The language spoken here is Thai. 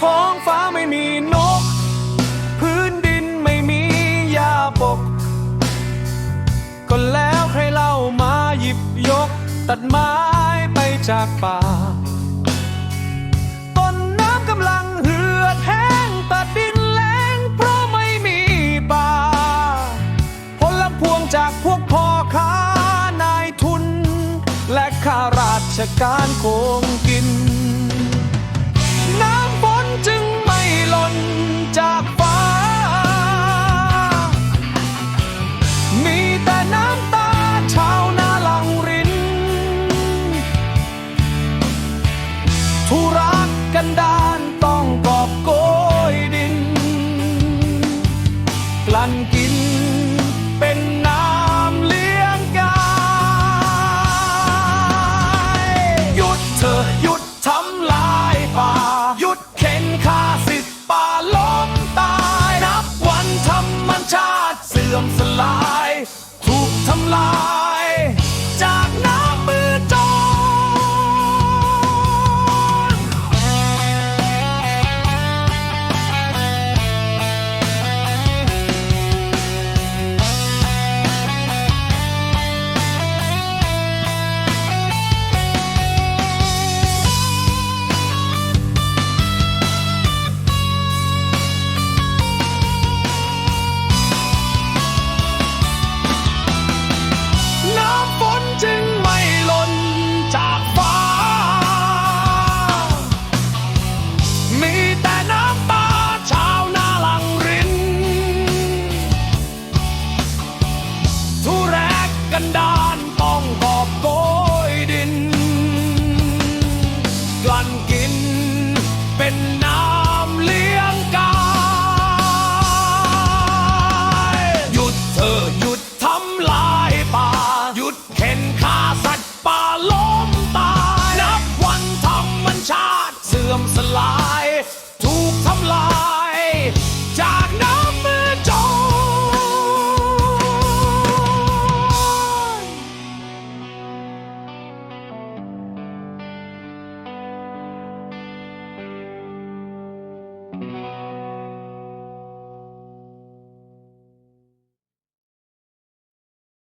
ท้องฟ้าไม่มีนก พื้นดินไม่มียาปก ก็แล้วใครเล่ามาหยิบยก ตัดไม้ไปจากป่า ต้นน้ำกำลังเหือดแห้งตัดดินแล้งเพราะไม่มีป่า ผลพวงจากพวกพ่อค้านายทุน และข้าราชการคงกิน